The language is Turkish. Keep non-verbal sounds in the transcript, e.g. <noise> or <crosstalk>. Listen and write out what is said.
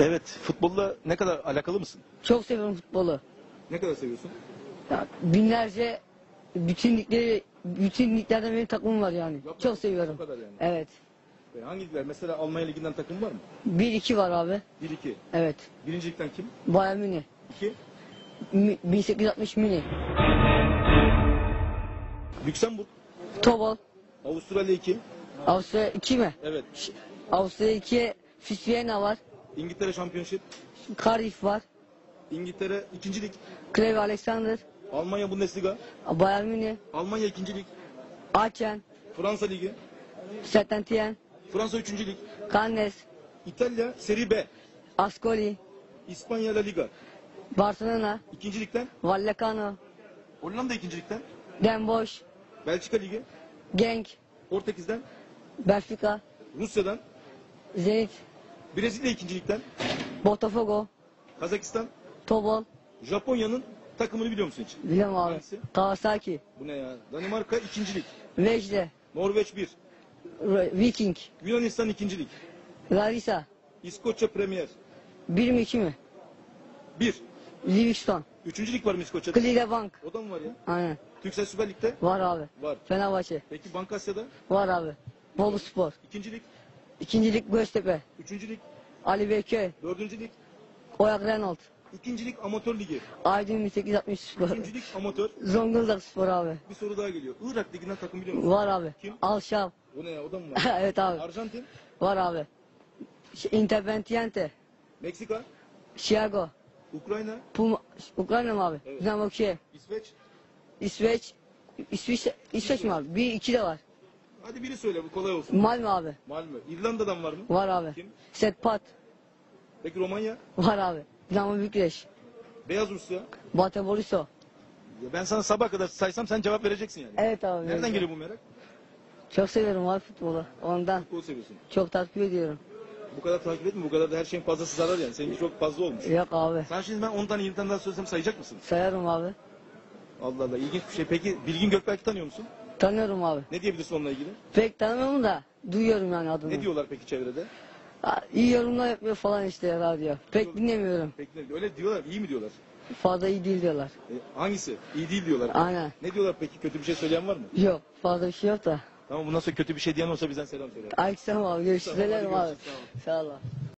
Evet, futbolla ne kadar alakalı mısın? Çok seviyorum futbolu. Ne kadar seviyorsun? Ya, binlerce bütün ligleri, bütün liglerden benim takımım var yani. Yapma. Çok seviyorum. Kadar yani. Evet. E, Hangi ligler? Mesela Almanya Ligi'nden takım var mı? 1-2 var abi. 1-2. Evet. Birincilikten kim? Bayern Münih. 2. Mi- 1860 Mini. Lüksemburg. Tobol. Avustralya 2. Avusturya 2 mi? Evet. Avusturya 2'ye Füsviyena var. İngiltere Şampiyonşip. Cardiff var. İngiltere 2. Lig. Crave Alexander. Almanya Bundesliga. Bayern Münih. Almanya 2. Lig. Aachen. Fransa Ligi. Saint-Étienne. Fransa 3. Lig. Cannes. İtalya Serie B. Ascoli. İspanya La Liga. Barcelona. 2. Lig'den. Vallecano. Hollanda 2. Lig'den. Den Bosch. Belçika Ligi. Genk. Portekiz'den. Benfica. Rusya'dan. Zenit. Brezilya 2. Lig'den. Botafogo. Kazakistan. Tobol. Japonya'nın takımını biliyor musun hiç? Biliyorum abi. Hangisi? Kawasaki. Bu ne ya? Danimarka 2. Lig. Vejde. Norveç 1. R- Viking. Yunanistan 2. Lig. Larissa. İskoçya Premier. Bir mi iki mi? 1. Livingston. 3. lig var mı İskoçya'da? Klidebank. O da mı var ya? Aynen. Türksel Süper Lig'de Var abi. var. Fenerbahçe. Peki Banka Asya'da? Var abi. Bolu Spor. 2. İkincilik Göztepe. 3. lig, Ali Beyköy. 4. lig, Oyak Renault. 2. lig amatör ligi, Aydın 1860 Spor. 3. lig amatör. Zonguldak Spor abi. Bir soru daha geliyor. Irak liginden takım biliyor musun? Var abi. Kim? Alşab. O ne ya? O da mı var? <laughs> evet abi. Arjantin, Var abi. Ş- Independiente. Meksika, Chicago. Ukrayna, Puma. Ukrayna mı abi? Evet. Dinamo Kiev. İsveç. İsveç. İsviçre. İsveç mi abi? Bir iki de var. Hadi biri söyle bu kolay olsun. Malmö abi. Malmö. İrlanda'dan var mı? Var abi. Kim? Setpat. Peki Romanya, Var abi. Dinamo Bükreş. Beyaz Rusya. Bate Borisov. Ya ben sana sabah kadar saysam sen cevap vereceksin yani. Evet abi. Nereden evet. geliyor bu merak? Çok seviyorum abi futbolu. Ondan. Futbol seviyorsun. Çok takip ediyorum. Bu kadar takip etme, bu kadar da her şeyin fazlası zarar yani. Seninki çok fazla olmuş. Yok abi. Sen şimdi ben 10 tane 20 tane daha söylesem sayacak mısın? Sayarım abi. Allah Allah ilginç bir şey. Peki Bilgin Gökberk'i tanıyor musun? Tanıyorum abi. Ne diyebilirsin onunla ilgili? Pek tanımıyorum da duyuyorum yani adını. Ne diyorlar peki çevrede? Ha, iyi yorumlar yapıyor falan işte radyo. Pek dinlemiyorum. Peki ne- öyle diyorlar, iyi mi diyorlar? Fazla iyi değil diyorlar. E, hangisi? İyi değil diyorlar. Aynen. Ne diyorlar peki? Kötü bir şey söyleyen var mı? Yok fazla bir şey yok da. Tamam bundan sonra kötü bir şey diyen olsa bizden selam söyle. Aleykümselam abi görüşürüz. Tamam, hadi abi. görüşürüz, Sağ ol.